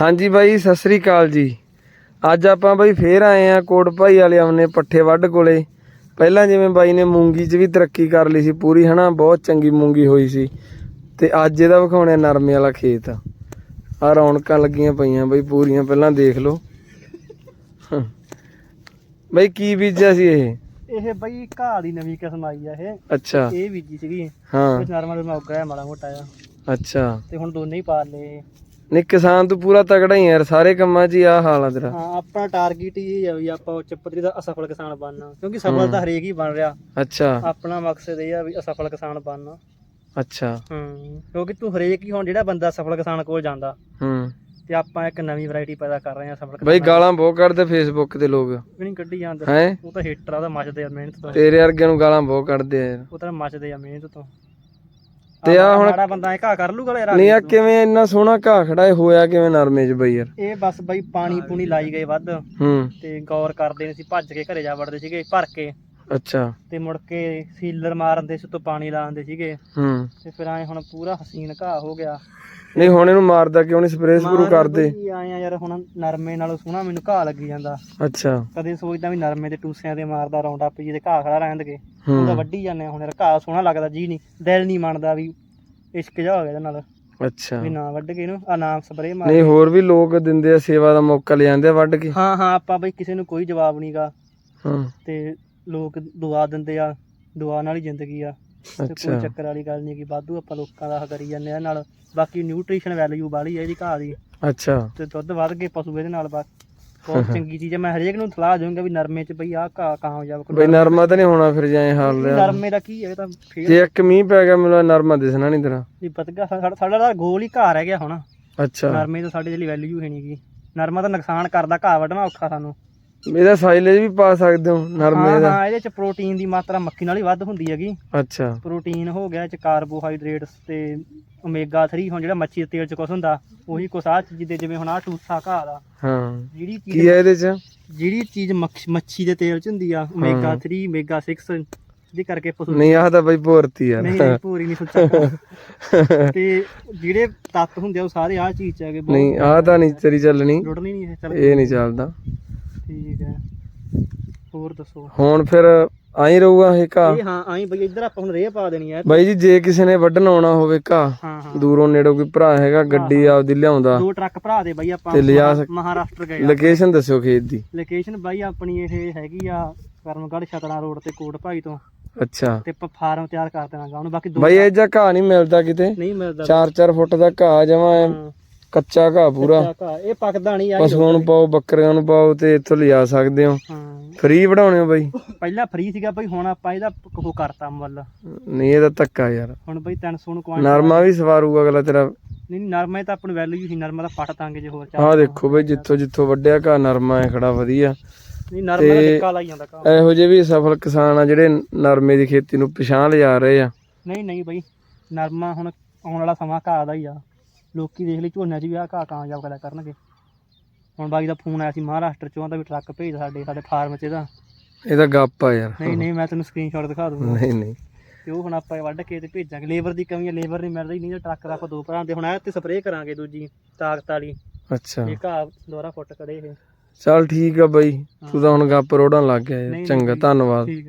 ਹਾਂਜੀ ਬਾਈ ਸਤਿ ਸ੍ਰੀ ਅਕਾਲ ਜੀ। ਅੱਜ ਆਪਾਂ ਬਾਈ ਫੇਰ ਆਏ ਆ ਕੋਟ ਭਾਈ ਵਾਲੇ ਆਉਨੇ ਪੱਠੇ ਵੱਢ ਕੋਲੇ। ਪਹਿਲਾਂ ਜਿਵੇਂ ਬਾਈ ਨੇ ਮੂੰਗੀ 'ਚ ਵੀ ਤਰੱਕੀ ਕਰ ਲਈ ਸੀ ਪੂਰੀ ਹਨਾ? ਬਹੁਤ ਚੰਗੀ ਮੂੰਗੀ ਹੋਈ ਸੀ। ਤੇ ਅੱਜ ਇਹਦਾ ਵਿਖਾਉਣੇ ਨਰਮੇ ਵਾਲਾ ਖੇਤ। ਆ ਰੌਣਕਾਂ ਲੱਗੀਆਂ ਪਈਆਂ ਬਾਈ ਪੂਰੀਆਂ ਪਹਿਲਾਂ ਦੇਖ ਲਓ। ਬਾਈ ਕੀ ਬੀਜਿਆ ਸੀ ਇਹ? ਇਹ ਬਈ ਘਾਹ ਦੀ ਨਵੀਂ ਕਿਸਮ ਆਈ ਆ ਇਹ। ਅੱਛਾ। ਇਹ ਬੀਜੀ ਸੀਗੀ। ਹਾਂ। ਨਰਮਾ ਨਰਮਾ ਉੱਗਾ ਹੈ ਮਾੜਾ ਮੋਟਾ ਆ। ਅੱਛਾ। ਤੇ ਹੁਣ ਦੋਨੇ ਹੀ ਪਾ ਲਏ। ਨਹੀਂ ਕਿਸਾਨ ਤੂੰ ਪੂਰਾ ਤਗੜਾ ਹੀ ਯਾਰ ਸਾਰੇ ਕੰਮਾਂ 'ਚ ਹੀ ਆ ਹਾਲ ਆ ਤੇਰਾ। ਹਾਂ ਆਪਣਾ ਟਾਰਗੇਟ ਇਹ ਆ ਵੀ ਆਪਾਂ ਉੱਚ ਪੱਧਰੀ ਦਾ ਅਸਫਲ ਕਿਸਾਨ ਬਣਨਾ ਕਿਉਂਕਿ ਸਫਲ ਤਾਂ ਹਰੇਕ ਹੀ ਬਣ ਰਿਹਾ। ਅੱਛਾ। ਆਪਣਾ ਮਕਸਦ ਇਹ ਆ ਵੀ ਅਸਫਲ ਕਿਸਾਨ ਬਣਨਾ। ਅੱਛਾ। ਹੂੰ ਕਿਉਂਕਿ ਤੂੰ ਹਰੇਕ ਹੀ ਹੁਣ ਜਿਹੜਾ ਬੰਦਾ ਸਫਲ ਕਿਸਾਨ ਕੋਲ ਜਾਂਦਾ ਹੂੰ। ਤੇ ਆਪਾਂ ਇੱਕ ਨਵੀਂ ਵੈਰਾਈਟੀ ਪੈਦਾ ਕਰ ਰਹੇ ਹਾਂ ਸਫਲ ਬਈ ਗਾਲਾਂ ਬਹੁਤ ਕੱਢਦੇ ਫੇਸਬੁੱਕ ਤੇ ਲੋਕ। ਵੀ ਨਹੀਂ ਕੱਢੀ ਜਾਂਦੇ। ਹੈ? ਉਹ ਤਾਂ ਹੀਟਰ ਆ ਉਹਦਾ ਮੱਚਦੇ ਆ ਮਿਹਨਤ ਤੋਂ। ਤੇਰੇ ਵਰਗਿਆਂ ਨੂੰ ਗਾਲਾਂ ਬਹੁਤ ਕੱਢਦੇ ਆ ਯਾਰ। ਉਹ ਤਾਂ ਮੱਚਦੇ ਆ ਮਿਹਨਤ ਤੋਂ। ਤੇ ਆਹ ਹੁਣ- ਮਾੜਾ ਬੰਦਾ ਇਹ ਘਾਹ ਕਰ ਲੂਗਾ ਯਾਰ ਨਹੀਂ ਆ ਕਿਵੇਂ ਇੰਨਾ ਸੋਹਣਾ ਘਾਹ ਖੜਾ ਇਹ ਹੋਇਆ ਕਿਵੇਂ ਨਰਮੇ 'ਚ ਬਈ ਯਾਰ। ਇਹ ਬਸ ਬਈ ਪਾਣੀ ਪੂਣੀ ਲਾਈ ਗਏ ਵੱਧ ਹੂੰ। ਤੇ ਗੌਰ ਕਰਦੇ ਨੇ ਸੀ ਭੱਜ ਕੇ ਘਰੇ ਜਾ ਵੜਦੇ ਸੀਗੇ ਭਰ ਕੇ। ਅੱਛਾ। ਤੇ ਮੁੜ ਕੇ ਸੀਲਰ ਮਾਰਨ ਦੇ ਸੀ ਤੋਂ ਪਾਣੀ ਲਾਉਂਦੇ ਸੀਗੇ। ਹੂੰ। ਤੇ ਫਿਰ ਐ ਹੁਣ ਪੂਰਾ ਹਸੀਨ ਘਾਹ ਹੋ ਗਿਆ। ਨਹੀਂ ਹੁਣ ਇਹਨੂੰ ਮਾਰਦਾ ਕਿਉਂ ਨਹੀਂ? ਸਪਰੇਅ ਸਪਰੂ ਕਰਦੇ। ਆਏ ਆ ਯਾਰ ਹੁਣ ਨਰਮੇ ਨਾਲੋਂ ਸੋਹਣਾ ਮੈਨੂੰ ਘਾਹ ਲੱਗੀ ਜਾਂਦਾ। ਅੱਛਾ। ਕਦੇ ਸੋਚਦਾ ਵੀ ਨਰਮੇ ਦੇ ਟੂਸਿਆਂ ਤੇ ਮਾਰਦਾ ਰੌਂਡ ਜੀ ਤੇ ਘਾਹ ਖੜਾ ਰਹਿੰਦਗੇ ਉਹਦਾ ਵੱਢੀ ਜਾਂਦੇ ਹੁਣ ਯਾਰ ਘਾਹ ਸੋਹਣਾ ਲੱਗਦਾ ਜੀ ਨਹੀਂ। ਦਿਲ ਨਹੀਂ ਮੰਨਦਾ ਵੀ ਇਸ਼ਕ ਜਾ ਹੋ ਗਿਆ ਇਹਦੇ ਨਾਲ। ਅੱਛਾ। ਵੀ ਨਾ ਵੱਢ ਕੇ ਇਹਨੂੰ ਆ ਨਾਮ ਸਪਰੇਅ ਮਾਰ ਨਹੀਂ ਹੋਰ ਵੀ ਲੋਕ ਦਿੰਦੇ ਆ ਸੇਵਾ ਦਾ ਮੌਕਾ ਲੈ ਜਾਂਦੇ ਆ ਵੱਢ ਕੇ। ਹਾਂ ਹਾਂ ਆਪਾਂ ਬਈ ਕਿਸੇ ਨੂੰ ਕੋਈ ਜਵਾਬ ਨਹੀਂਗਾ ਹਾਂ। ਤੇ ਲੋਕ ਦੁਆ ਦਿੰਦੇ ਆ ਦੁਆ ਨਾਲ ਹੀ ਜ਼ਿੰਦਗੀ ਆ। ਤੇ ਕੋਈ ਅੱਛਾ। ਚੱਕਰ ਵਾਲੀ ਗੱਲ ਨਹੀਂ ਕਿ ਵਾਧੂ ਆਪਾਂ ਲੋਕਾਂ ਦਾ ਆਹ ਕਰੀ ਜਾਂਦੇ ਆ ਨਾਲ। ਬਾਕੀ ਨਿਊਟ੍ਰੀਸ਼ਨ ਵੈਲਿਊ ਵਾਲੀ ਹੈ ਇਹਦੀ ਘਾਹ ਦੀ। ਅੱਛਾ। ਤੇ ਦੁੱਧ ਵੱਧ ਗਏ ਪਸ਼ੂ ਇਹਦੇ ਨਾਲ ਬਸ। ਬਹੁਤ ਚੰਗੀ ਚੀਜ਼ ਹੈ ਮੈਂ ਹਰੇਕ ਨੂੰ ਸਲਾਹ ਦੇਵਾਂਗਾ ਵੀ ਨਰਮੇ 'ਚ ਬਈ ਆਹ ਘਾਹ ਕਾਮਯਾਬ ਕਰੋ। ਬਈ ਨਰਮਾ ਤਾਂ ਨਹੀਂ ਹੋਣਾ ਫਿਰ ਜਾਏ ਹਾਲ ਲਿਆ ਨਰਮੇ ਦਾ ਕੀ ਹੈ ਇਹ ਤਾਂ ਫੇਰ ਜੇ ਇੱਕ ਮੀਂਹ ਪੈ ਗਿਆ ਮੈਨੂੰ ਨਰਮਾ ਦਿਸਣਾ ਨਹੀਂ ਤੇਰਾ। ਵੀ ਪਤ ਗਿਆ ਸਾਡਾ ਸਾਡਾ ਤਾਂ ਗੋਲ ਹੀ ਘਾਹ ਰਹਿ ਗਿਆ ਹੁਣ। ਅੱਛਾ। ਨਰਮੇ ਤੋਂ ਸਾਡੇ ਲਈ ਵੈਲਿਊ ਹੈ ਨਹੀਂਗੀ ਨਰਮਾ ਤਾਂ ਨੁਕਸਾਨ ਕਰਦਾ ਘਾਹ ਵੱਢਣਾ ਔਖਾ ਸਾਨੂੰ। ਇਹਦਾ ਸਾਈਲੇਜ ਵੀ ਪਾ ਸਕਦੇ ਹੋ ਨਰਮੇ ਹਾਂ ਦਾ ਹਾਂ ਇਹਦੇ ਚ ਪ੍ਰੋਟੀਨ ਦੀ ਮਾਤਰਾ ਮੱਕੀ ਨਾਲ ਹੀ ਵੱਧ ਹੁੰਦੀ ਹੈਗੀ। ਅੱਛਾ। ਪ੍ਰੋਟੀਨ ਹੋ ਗਿਆ ਇਹ ਚ ਕਾਰਬੋਹਾਈਡਰੇਟਸ ਤੇ ਓਮੇਗਾ 3 ਹੁਣ ਜਿਹੜਾ ਮੱਛੀ ਦੇ ਤੇਲ ਚ ਕੁਛ ਹੁੰਦਾ ਉਹੀ ਕੁਛ ਆ ਚੀਜ਼ ਦੇ ਜਿਵੇਂ ਹੁਣ ਆ ਟੂਸਾ ਘਾਹ ਦਾ ਹਾਂ। ਜਿਹੜੀ ਕੀ ਚੀਜ਼ ਹੈ ਇਹਦੇ 'ਚ? ਜਿਹੜੀ ਚੀਜ਼ ਮੱਛ- ਮੱਛੀ ਦੇ ਤੇਲ ਚ ਹੁੰਦੀ ਆ ਓਮੇਗਾ 3 ਓਮੇਗਾ 6 ਜਿਹਦੇ ਕਰਕੇ ਪਸ਼ੂ ਨਹੀਂ ਆਹ ਤਾਂ ਬਈ ਭੋਰਤੀ ਯਾਰ ਨਹੀਂ ਨਹੀਂ ਪੂਰੀ ਨਹੀਂ ਸੋਚਿਆ ਤੇ ਜਿਹੜੇ ਤੱਤ ਹੁੰਦੇ ਆ ਉਹ ਸਾਰੇ ਆ ਚੀਜ਼ ਚ ਹੈਗੇ ਬਹੁਤ ਨਹੀਂ ਆਹ ਤਾਂ ਨਹੀਂ ਤੇਰੀ ਚੱਲਣੀ। ਲੁੱਟਣੀ ਨਹੀਂ ਇਹ ਚੱਲ ਇਹ ਨਹੀਂ ਚੱਲਦਾ। ਠੀਕ ਹੈ। ਹੋਰ ਦੱਸੋ। ਹੁਣ ਫਿਰ ਆਈ ਰਹੂਗਾ ਇਹ ਘਾਹ? ਇਹ ਹਾਂ ਆਈ ਬਈ ਇੱਧਰ ਆਪਾਂ ਹੁਣ ਰੇਹ ਪਾ ਦੇਣੀ ਆ। ਬਾਈ ਜੀ ਜੇ ਕਿਸੇ ਨੇ ਵੱਢਣ ਆਉਣਾ ਹੋਵੇ ਘਾਹ ਹਾਂ ਹਾਂ। ਦੂਰੋਂ ਨੇੜੋਂ ਕੋਈ ਭਰਾ ਹੈਗਾ ਗੱਡੀ ਆਪਦੀ ਲਿਆਉਂਦਾ। ਦੋ ਟਰੱਕ ਭਰਾ ਦੇ ਬਾਈ ਆਪਾਂ ਤੇ ਮਹਾ- ਸਕ- ਮਹਾਰਾਸ਼ਟਰ ਗਏ ਆ। ਲੋਕੇਸ਼ਨ ਦੱਸਿਓ ਖੇਤ ਦੀ। ਲੋਕੇਸ਼ਨ ਬਾਈ ਆਪਣੀ ਇਹ ਹੈਗੀ ਆ ਕਰਮਗੜ੍ਹ ਛਤਰਾ ਰੋਡ ਤੇ ਕੋਟ ਭਾਈ ਤੋਂ। ਅੱਛਾ। ਤੇ ਆਪਾਂ ਫਾਰਮ ਤਿਆਰ ਕਰ ਦੇਣਾ ਉਹਨੂੰ ਬਾਕੀ ਦੋ ਬਾਈ ਇਹ ਜਿਹਾ ਘਾਹ ਨਹੀਂ ਮਿਲਦਾ ਕਿਤੇ। ਨਹੀਂ ਮਿਲਦਾ। 4-4 ਫੁੱਟ ਦਾ ਘਾਹ ਜਮਾ ਹਾਂ, ਕੱਚਾ ਘਾਹ ਪੂਰਾ। ਇਹ ਪੱਕਦਾ ਨਹੀਂ ਆ ਪਸ਼ੂਆਂ ਨੂੰ ਪਾਓ ਬੱਕਰੀਆਂ ਨੂੰ ਪਾਓ ਤੇ ਇੱਥੋਂ ਲਿਜਾ ਸਕਦੇ ਹੋ। ਹਾਂ। ਫ੍ਰੀ ਵਢਾਉਣੇ ਹੋ ਬਾਈ? ਪਹਿਲਾਂ ਫ੍ਰੀ ਸੀਗਾ ਬਾਈ ਹੁਣ ਆਪਾਂ ਇਹਦਾ ਉਹ ਕਰਤਾ ਮੁੱਲ। ਨਹੀਂ ਇਹਦਾ ਧੱਕਾ ਯਾਰ। ਹੁਣ ਬਾਈ 300 ਨੂੰ ਕੁਆਂਟਲ ਨਰਮਾ ਵੀ ਸਵਾਰੂ ਅਗਲਾ ਤੇਰਾ। ਨਹੀਂ ਨਹੀਂ, ਨਰਮੇ ਤਾਂ ਆਪਣੀ ਵੈਲਿਊ ਹੀ ਨਰਮਾ ਦਾ ਪੱਟ ਤਾਂਗੇ ਜੇ ਹੋਰ ਆਹ ਦੇਖੋ ਬਈ ਜਿੱਥੋਂ ਜਿੱਥੋਂ ਵੱਡਿਆ ਘਾਹ ਨਰਮਾ ਹੈ ਖੜਾ ਵਧੀਆ। ਨਹੀਂ ਨਰਮੇ ਦਾ ਟਿੱਕਾ ਲਾਈ ਜਾਂਦਾ ਘਾਹ। ਇਹੋ ਜਿਹੇ ਵੀ ਸਫਲ ਕਿਸਾਨ ਆ ਜਿਹੜੇ ਨਰਮੇ ਦੀ ਖੇਤੀ ਨੂੰ ਪਛਾਣ ਲਿਜਾ ਰਹੇ ਆ। ਨਹੀਂ ਨਹੀਂ ਬਾਈ ਨਰਮਾ ਹੁਣ ਆਉਣ ਵਾਲਾ ਸਮਾਂ ਘਾਹ ਦਾ ਹੀ ਆ। ਲੋਕੀ ਦੇਖ ਲਈ ਝੋਨੇ 'ਚ ਵੀ ਆ ਘਾਹ ਕਾਮਯਾਬ ਕਰਿਆ ਕਰਨਗੇ। ਹੁਣ ਬਾਈ ਦਾ ਫੋਨ ਆਇਆ ਸੀ ਮਹਾਰਾਸ਼ਟਰ ਚੋਂ ਦਾ ਵੀ ਟਰੱਕ ਭੇਜ ਸਾਡੇ ਸਾਡੇ ਫਾਰਮ 'ਚ ਇਹਦਾ। ਇਹਦਾ ਗੱਪ ਆ ਯਾਰ। ਨਹੀਂ ਨਹੀਂ ਮੈਂ ਤੈਨੂੰ ਸਕਰੀਨਸ਼ਾਟ ਦਿਖਾ ਦੂੰਗਾ। ਨਹੀਂ ਨਹੀਂ। ਤੇ ਉਹ ਹੁਣ ਆਪਾਂ ਇਹ ਵੱਢ ਕੇ ਤੇ ਭੇਜਾਂਗੇ। ਲੇਬਰ ਦੀ ਕਮੀ ਹੈ ਲੇਬਰ ਨਹੀਂ ਮਿਲ ਰਹੀ ਨਹੀਂ ਤਾਂ ਟਰੱਕ ਦਾ ਆਪਾਂ ਦੋ ਭਰਾਂ ਦੇ। ਹੁਣ ਇਹ ਤੇ ਸਪਰੇਅ ਕਰਾਂਗੇ ਦੂਜੀ ਤਾਕਤ ਵਾਲੀ। ਅੱਛਾ। ਇਹ ਘਾਹ ਦੁਆਰਾ ਫੁੱਟ ਕੜੇ ਇਹ। ਚੱਲ ਠੀਕ ਆ ਬਾਈ। ਤੂੰ ਤਾਂ ਹੁਣ ਗੱਪ ਰੋੜਨ ਲੱਗ ਗਿਆ ਯਾਰ। ਨਹੀਂ, ਚੰਗਾ ਨਹੀਂ। ਧੰਨਵਾਦ। ਠੀਕ